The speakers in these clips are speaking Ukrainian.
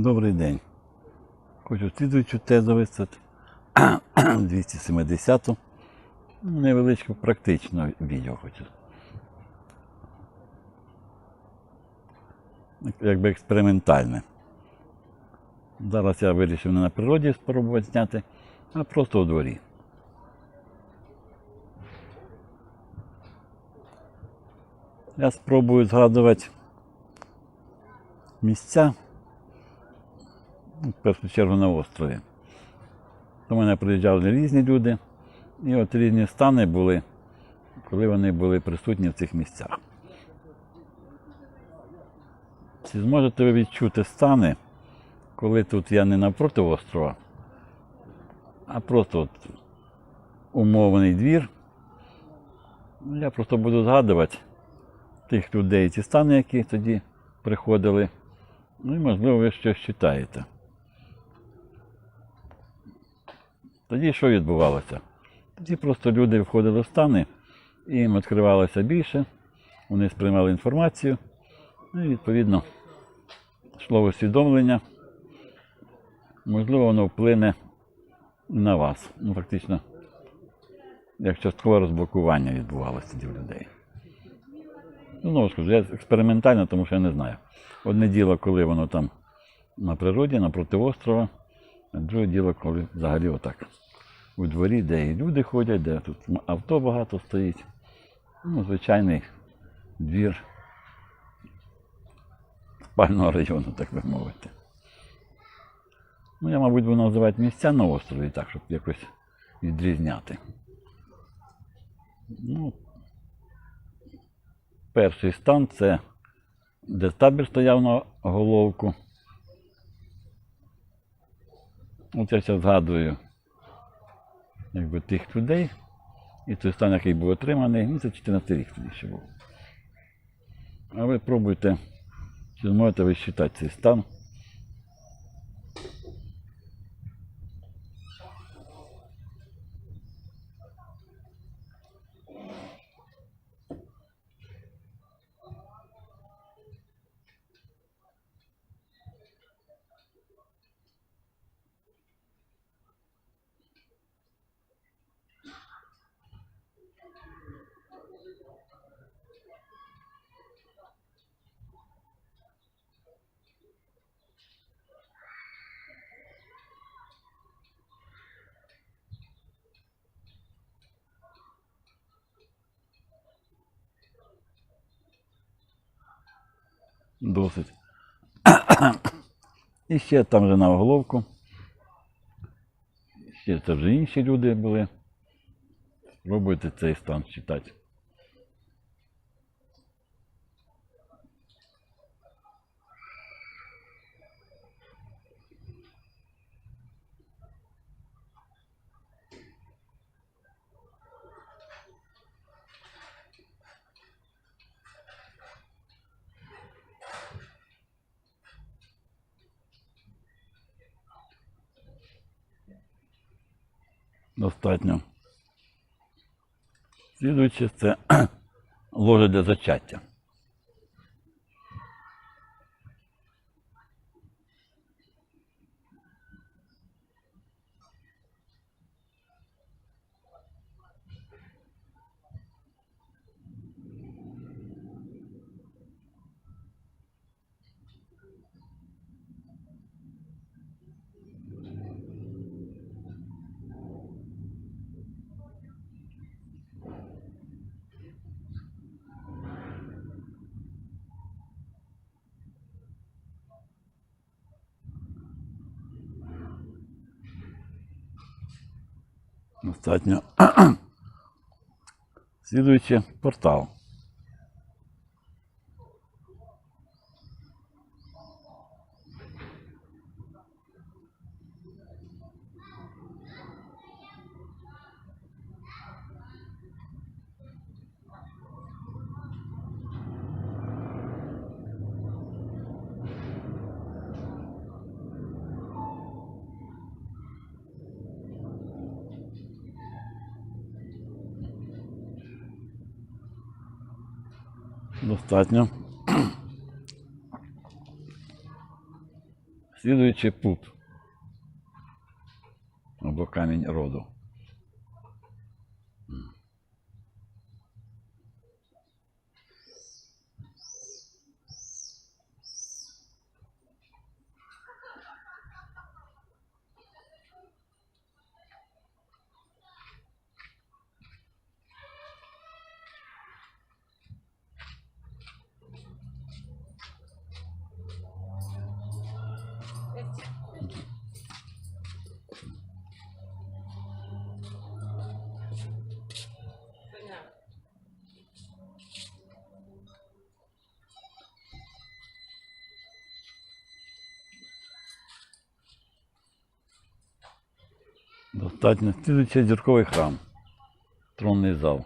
Добрий день. Хочу слідуючу тезу виставити. 270-ту. Невеличку практичну відео хочу. Якби експериментальне. Зараз я вирішив не на природі спробувати зняти, а просто у дворі. Я спробую згадувати місця, в першу чергу на острові. До мене приїжджали різні люди, і от різні стани були, коли вони були присутні в цих місцях. Чи зможете ви відчути стани, коли тут я не навпроти острова, а просто от умовний двір. Я просто буду згадувати тих людей, ці стани, які тоді приходили. Ну і можливо ви щось читаєте. Тоді що відбувалося? Тоді просто люди входили в стани, їм відкривалося більше, вони сприймали інформацію, ну і відповідно йшло усвідомлення. Можливо, воно вплине на вас. Ну, фактично, як часткове розблокування відбувалося тоді в людей. Ну, знову ж кажу, я експериментально, тому що я не знаю. Одне діло, коли воно там на природі, напроти острова, друге діло, коли взагалі отак. У дворі, де і люди ходять, де тут авто багато стоїть. Ну, звичайний двір спального району, так би мовити. Ну, я, мабуть, буду називати місця на острові так, щоб якось відрізняти. Ну, перший стан це де табір стояв на головку. От я зараз згадую якби, тих людей. І той стан, який був отриманий, ну це 14 рік тоді ще був. А ви пробуйте, чи зможете ви считати цей стан. Досить. І ще там же на оголовку. Ще це вже інші люди були. Спробуйте цей стан читати. Достатньо. Слідуюче це ложе для зачаття. Достатньо. Слідуючи портал. Достатньо. Слідуючи пуп. Або камінь роду. Достатньо. Слідуючий зірковий храм. Тронний зал.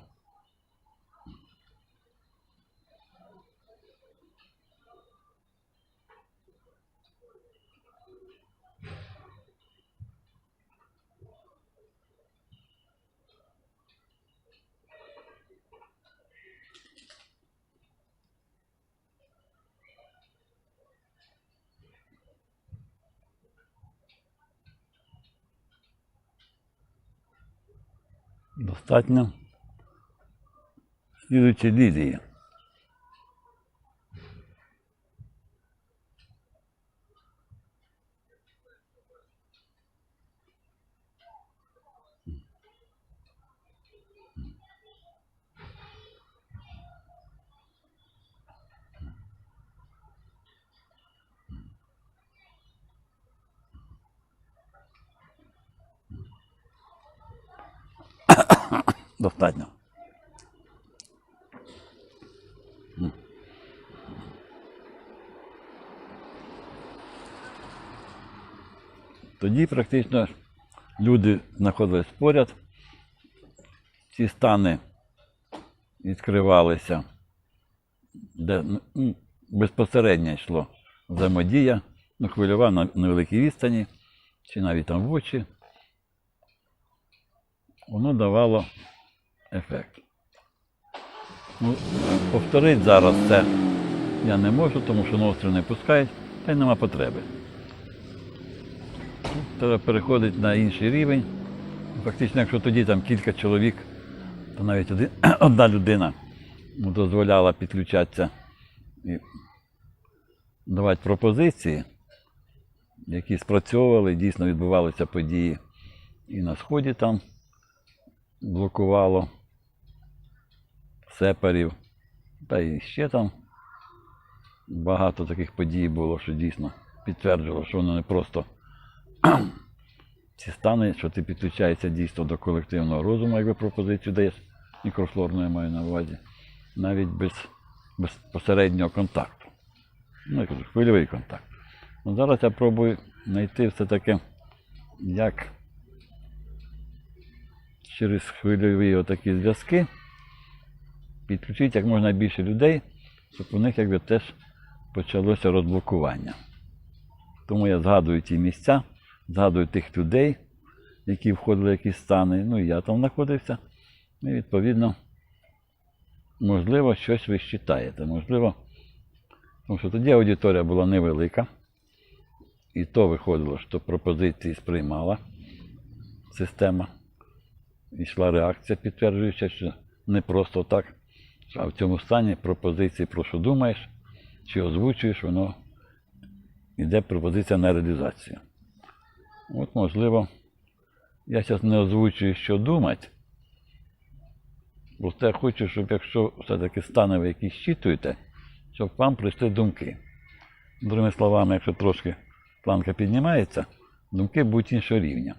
Достатньо. Слідуючі лілії. Достатньо. Тоді практично люди знаходились поряд, ці стани відкривалися, де ну, безпосередньо йшло взаємодія, ну, хвильова на невеликій відстані, чи навіть там в очі. Воно давало ефект. Ну, повторити зараз це я не можу, тому що ностри не пускають, та й нема потреби. Треба переходити на інший рівень. Фактично, якщо тоді там кілька чоловік, то навіть один, одна людина ну, дозволяла підключатися і давати пропозиції, які спрацьовували, дійсно відбувалися події і на сході там блокувало сепарів. Та і ще там багато таких подій було, що дійсно підтверджувало, що воно не просто ці стани, що ти підключаєшся дійсно до колективного розуму, якби пропозицію даєш, мікрофлорну я маю на увазі, навіть без безпосереднього контакту. Ну, я кажу, хвильовий контакт. Ну, зараз я пробую знайти все-таки, як через хвильові отакі зв'язки підключити як можна більше людей, щоб у них якби теж почалося розблокування. Тому я згадую ті місця, згадую тих людей, які входили в якісь стани. Ну і я там знаходився. І відповідно, можливо, щось ви щитаєте. Можливо, тому що тоді аудиторія була невелика. І то виходило, що пропозиції сприймала система. Йшла реакція, підтверджуюча, що не просто так. А в цьому стані пропозиції, про що думаєш, чи озвучуєш, воно йде пропозиція на реалізацію. От, можливо, я зараз не озвучую, що думати. Просто я хочу, щоб якщо все-таки стане ви якісь щитуєте, щоб вам прийшли думки. Другими словами, якщо трошки планка піднімається, думки будуть іншого рівня.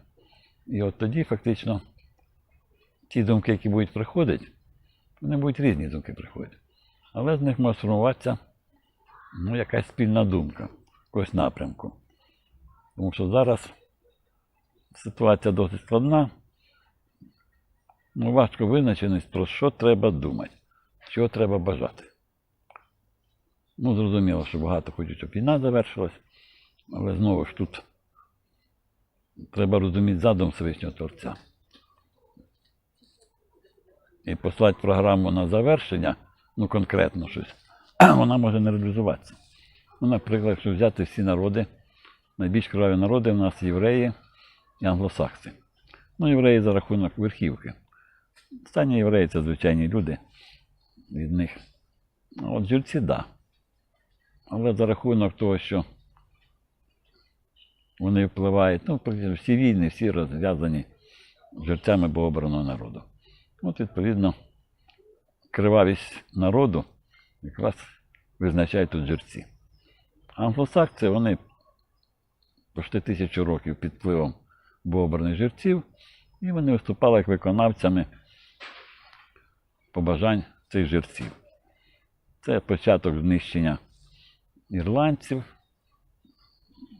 І от тоді фактично ті думки, які будуть приходити, вони будуть різні думки приходити. Але з них може сформуватися ну, якась спільна думка, якогось напрямку. Тому що зараз ситуація досить складна. Ну, важко визначеність, про що треба думати, що треба бажати. Ну, зрозуміло, що багато хочуть, щоб війна завершилась, але знову ж тут треба розуміти задум Всевишнього Творця. І послати програму на завершення, ну конкретно щось, вона може не реалізуватися. Ну, наприклад, якщо взяти всі народи, найбільш кроваві народи в нас євреї і англосакси. Ну, євреї за рахунок верхівки. Останні євреї це звичайні люди. Від них. Ну, От жильці, так. Да. Але за рахунок того, що вони впливають, ну, всі війни, всі розв'язані жерцями богообраного народу. От, відповідно, кривавість народу якраз визначають тут жерці. Англосакси, вони почти тисячу років під впливом богообраних жерців, і вони виступали як виконавцями побажань цих жерців. Це початок знищення ірландців.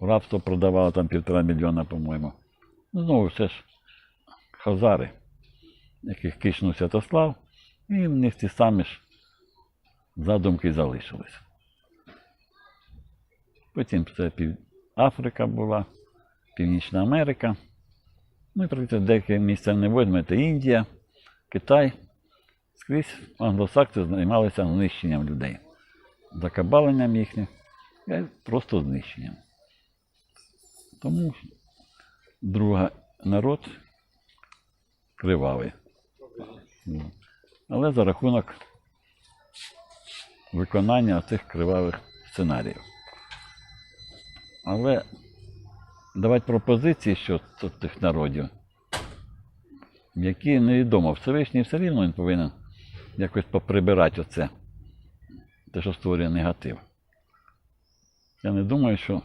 Рабство продавали там півтора мільйона, по-моєму. Ну, Знову все ж хазари, яких кишнув Святослав, і в них ті самі ж задумки залишились. Потім це Пів... Африка була, Північна Америка. Ну і практично деякі місця не возьмете Індія, Китай. Скрізь англосакси займалися знищенням людей, закабаленням їхніх, і просто знищенням. Тому друга народ кривавий. Але за рахунок виконання цих кривавих сценаріїв. Але давати пропозиції щодо тих народів, які невідомо. Всевишній все рівно він повинен якось поприбирати оце, те, що створює негатив. Я не думаю, що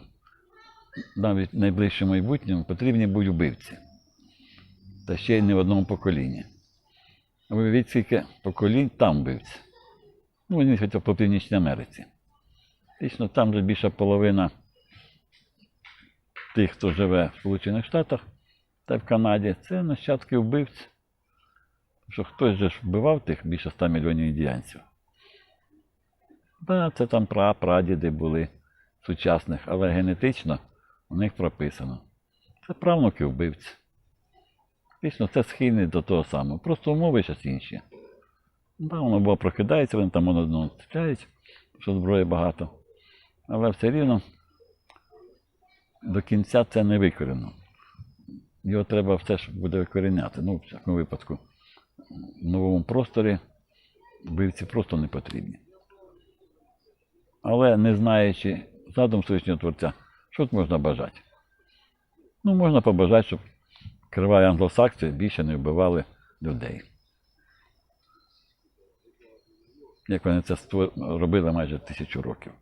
навіть в найближчому майбутньому потрібні будуть вбивці. Та ще й не в одному поколінні. Уявіть, скільки поколінь там вбивці. Ну, вони хоча по Північній Америці. Фактично, там вже більша половина тих, хто живе в Сполучених Штатах та в Канаді, це нащадки вбивць. Що хтось же ж вбивав тих більше 100 мільйонів індіянців. Так, це там прапрадіди були сучасних, але генетично у них прописано. Це правнуки вбивці. Фактично, це схильний до того самого. Просто умови зараз інші. Да, воно було прокидається, вони там одно одного стріляють, що зброї багато. Але все рівно до кінця це не викорено. Його треба все ж буде викоріняти. Ну, в всякому випадку, в новому просторі вбивці просто не потрібні. Але не знаючи задум Всевишнього Творця, що тут можна бажати? Ну, можна побажати, щоб криваві англосакси більше не вбивали людей. Як вони це робили майже тисячу років.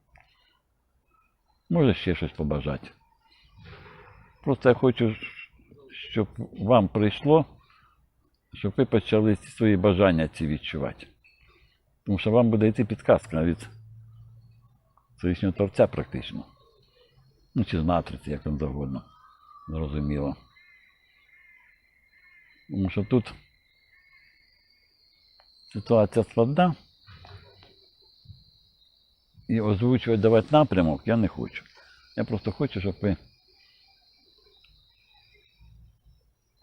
Може ще щось побажати. Просто я хочу, щоб вам прийшло, щоб ви почали свої бажання ці відчувати. Тому що вам буде йти підказка від Всевишнього Творця практично. Ну, чи з матриці, як вам завгодно. Зрозуміло. Тому що тут ситуація складна. І озвучувати давати напрямок я не хочу. Я просто хочу, щоб ви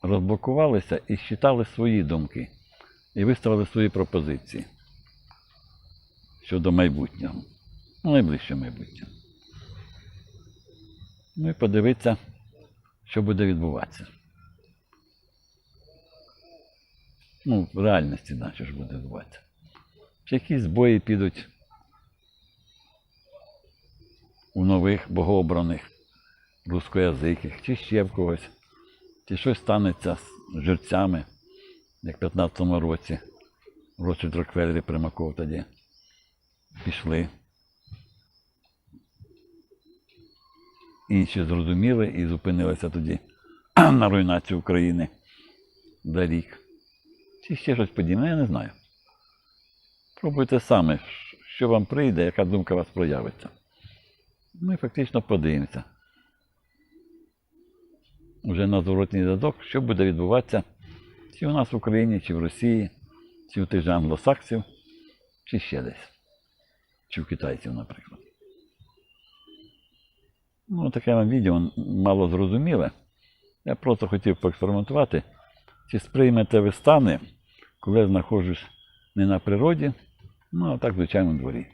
розблокувалися і считали свої думки. І виставили свої пропозиції щодо майбутнього. Ну, найближче майбутнє. Ну і подивитися, що буде відбуватися. Ну, в реальності, що ж буде. Чи якісь збої підуть у нових богообраних рускоязиких, чи ще в когось, чи щось станеться з жерцями, як в 15-му році, в році Рокфеллері Примаков тоді пішли. Інші зрозуміли і зупинилися тоді на руйнацію України за рік. Чи ще щось подібне, я не знаю. Пробуйте саме, що вам прийде, яка думка у вас проявиться. Ми фактично подивимося. Уже на зворотній зв'язок, що буде відбуватися чи у нас в Україні, чи в Росії, чи у тих же англосаксів, чи ще десь. Чи в китайців, наприклад. Ну, таке вам відео мало зрозуміле. Я просто хотів поекспериментувати, чи сприймете ви стани, коли я знаходжусь не на природі, ну а так в звичайному дворі.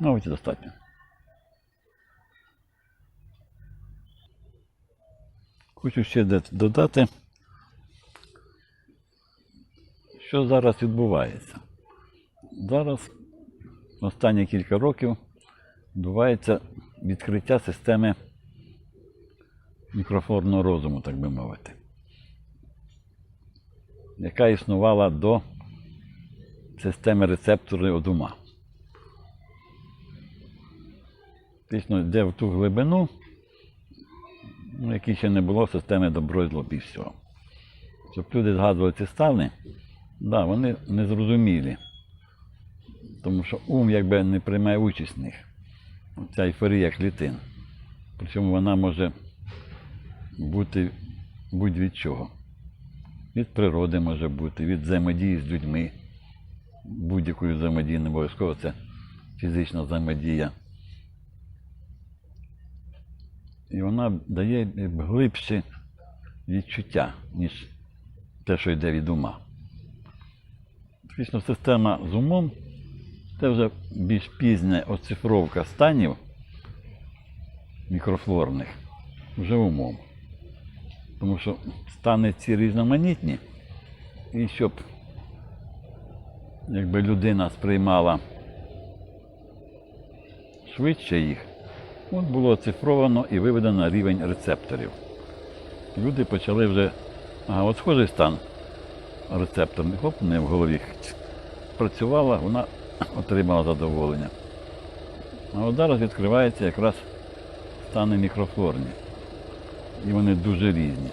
Мабуть, достатньо. Хочу ще додати, що зараз відбувається. Зараз останні кілька років відбувається відкриття системи мікрофорного розуму, так би мовити, яка існувала до системи рецепторів од ума. Фактично йде в ту глибину, ну, якій ще не було системи добро і зло всього. Щоб люди згадували ці стани, да, вони незрозумілі. Тому що ум якби не приймає участь в них. Ця ейфорія клітин. Причому вона може бути будь-від чого. Від природи може бути, від взаємодії з людьми. Будь-якою взаємодією, не обов'язково це фізична взаємодія. І вона дає глибші відчуття, ніж те, що йде від ума. Фактично, система з умом це вже більш пізня оцифровка станів мікрофлорних вже умом. Тому що стани ці різноманітні, і щоб якби людина сприймала швидше їх, от було оцифровано і виведено рівень рецепторів. Люди почали вже, ага, от схожий стан рецепторний, хоп, не в голові працювала, вона отримала задоволення. А от зараз відкриваються якраз стани мікрофлорні. І вони дуже різні.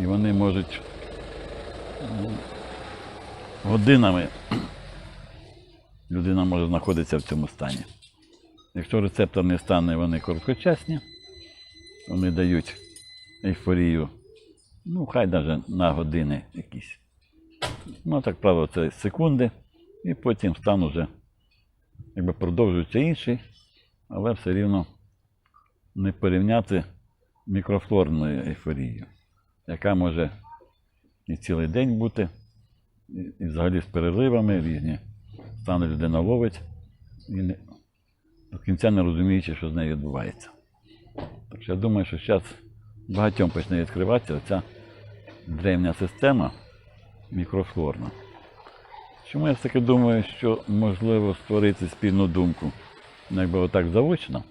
І вони можуть ну, годинами людина може знаходитися в цьому стані. Якщо рецепторні стани вони короткочасні, вони дають ейфорію, ну, хай навіть на години якісь. Ну, так правило, це секунди, і потім стан уже якби продовжується інший, але все рівно не порівняти мікрофлорною ейфорією, яка може і цілий день бути, і, взагалі з переривами різні стани людина ловить і не, до кінця не розуміючи, що з нею відбувається. Так що я думаю, що зараз багатьом почне відкриватися оця древня система мікрофлорна. Чому я все-таки думаю, що можливо створити спільну думку, ну, якби отак заочно?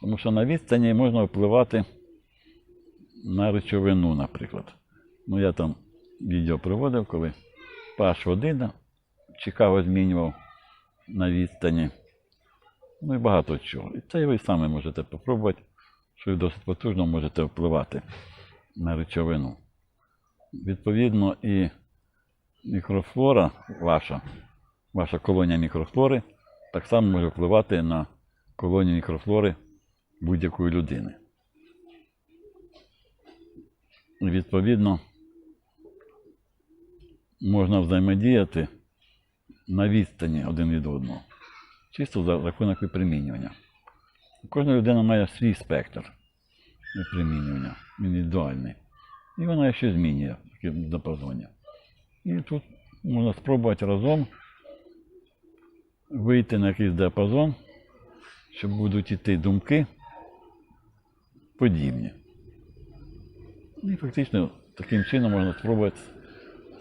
Тому що на відстані можна впливати на речовину, наприклад. Ну, я там відео приводив, коли pH води цікаво змінював на відстані. Ну і багато чого. І це ви самі можете спробувати, що ви досить потужно можете впливати на речовину. Відповідно, і мікрофлора ваша, ваша колонія мікрофлори, так само може впливати на колонію мікрофлори будь-якої людини. Відповідно, можна взаємодіяти на відстані один від одного, чисто за рахунок випромінювання. Кожна людина має свій спектр випромінювання, індивідуальний. І вона ще змінює таке діапазоні. І тут можна спробувати разом вийти на якийсь діапазон, що будуть йти думки подібні. І фактично таким чином можна спробувати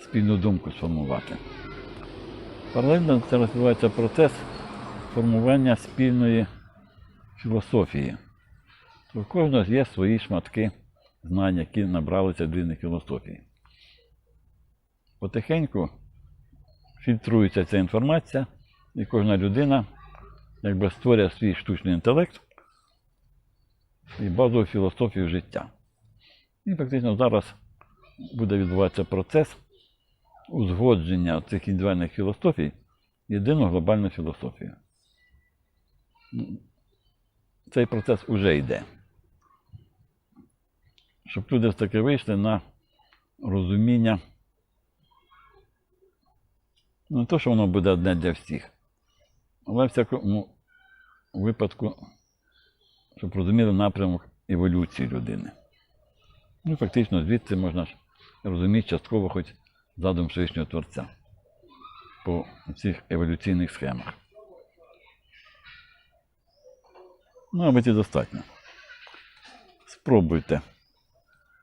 спільну думку сформувати. Паралельно це розвивається процес формування спільної філософії. У кожного є свої шматки знань, які набралися в різних філософій. Потихеньку фільтрується ця інформація, і кожна людина якби створює свій штучний інтелект і базову філософію життя. І фактично зараз буде відбуватися процес узгодження цих індивідуальних філософій в єдину глобальну філософію. Цей процес уже йде. Щоб люди все-таки вийшли на розуміння. Не то, що воно буде одне для всіх, але в всякому випадку, щоб розуміли напрямок еволюції людини. Ну, фактично, звідси можна ж розуміти частково хоч задум Всевишнього Творця по цих еволюційних схемах. Ну, мабуть, і достатньо. Спробуйте.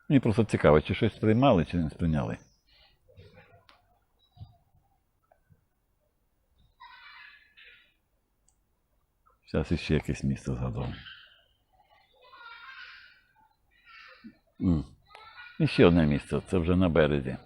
Мені просто цікаво, чи щось сприймали, чи не сприйняли. Зараз іще якесь місце згадав. І ще одне місце, це вже на березі.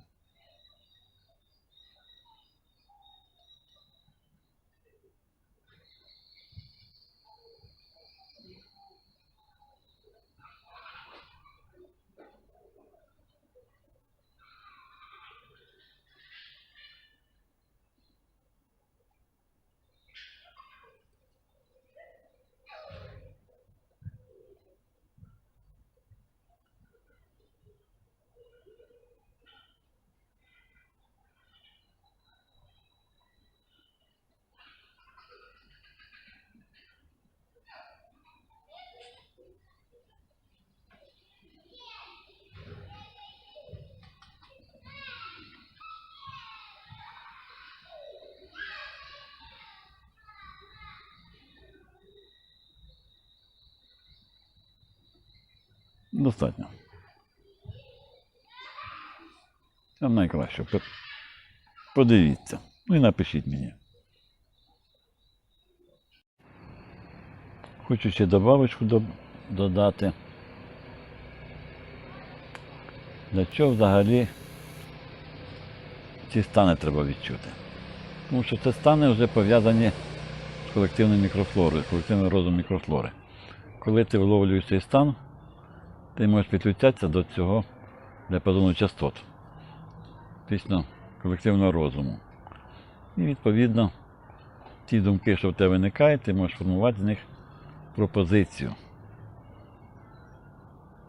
Достатньо. Там найкраще. Подивіться. Ну і напишіть мені. Хочу ще добавочку додати. Для чого взагалі ці стани треба відчути? Тому що це стани вже пов'язані з колективною мікрофлорою, з колективним розумом мікрофлори. Коли ти виловлюєш цей стан, ти можеш підключатися до цього діапазону частот, фактично колективного розуму. І відповідно ті думки, що в тебе виникають, ти можеш формувати з них пропозицію.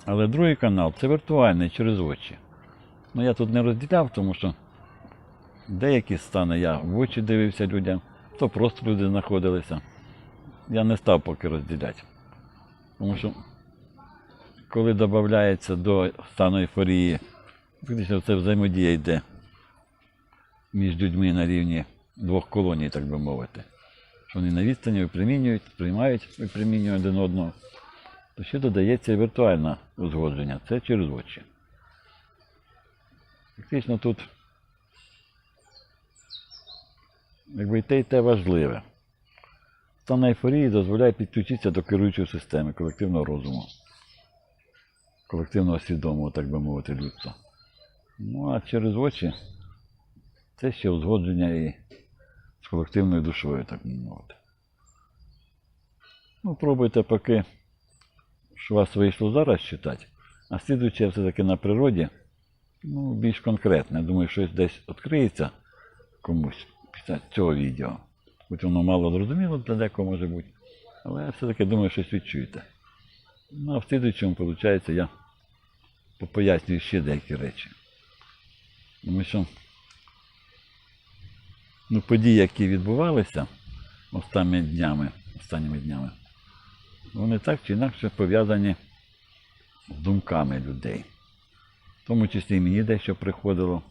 Але другий канал це віртуальний через очі. Ну я тут не розділяв, тому що деякі стани я в очі дивився людям, то просто люди знаходилися. Я не став поки розділяти. Тому що коли додається до стану ейфорії, фактично це взаємодія йде між людьми на рівні двох колоній, так би мовити. Вони на відстані випромінюють, приймають випромінюють один одного. То ще додається віртуальне узгодження. Це через очі. Фактично тут якби і те, і те важливе. Стан ейфорії дозволяє підключитися до керуючої системи колективного розуму колективного свідомого, так би мовити, людства. Ну, а через очі це ще узгодження і з колективною душою, так би мовити. Ну, пробуйте поки, що у вас вийшло зараз читати, а слідуючи все-таки на природі, ну, більш конкретно. Думаю, щось десь відкриється комусь після цього відео. Хоч воно мало зрозуміло для декого може бути, але я все-таки думаю, щось відчуєте. Ну, а в слідуючому, виходить, я пояснюю ще деякі речі. Тому що ну, події, які відбувалися останніми днями, останніми днями, вони так чи інакше пов'язані з думками людей. В тому числі і мені дещо приходило.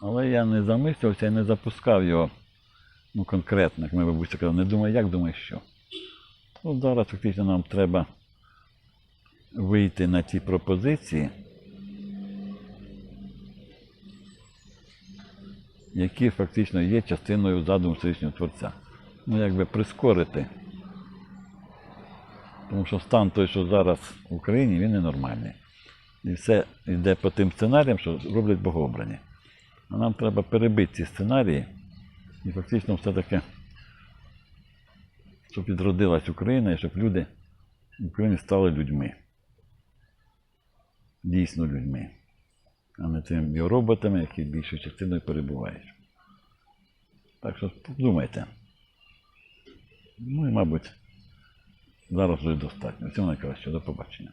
Але я не замислювався і не запускав його ну, конкретно, як ми бабуся казала, не думаю, як думаю, що. От зараз фактично нам треба вийти на ті пропозиції, які фактично є частиною задуму Всевишнього Творця. Ну, якби прискорити. Тому що стан той, що зараз в Україні, він ненормальний. І все йде по тим сценаріям, що роблять богообрані. А нам треба перебити ці сценарії і фактично все-таки, щоб відродилась Україна і щоб люди в Україні стали людьми. Дійсно людьми, а не тими біороботами, які більшою частиною перебувають. Так що подумайте. Ну і, мабуть, зараз вже достатньо. Всього найкращого. До побачення.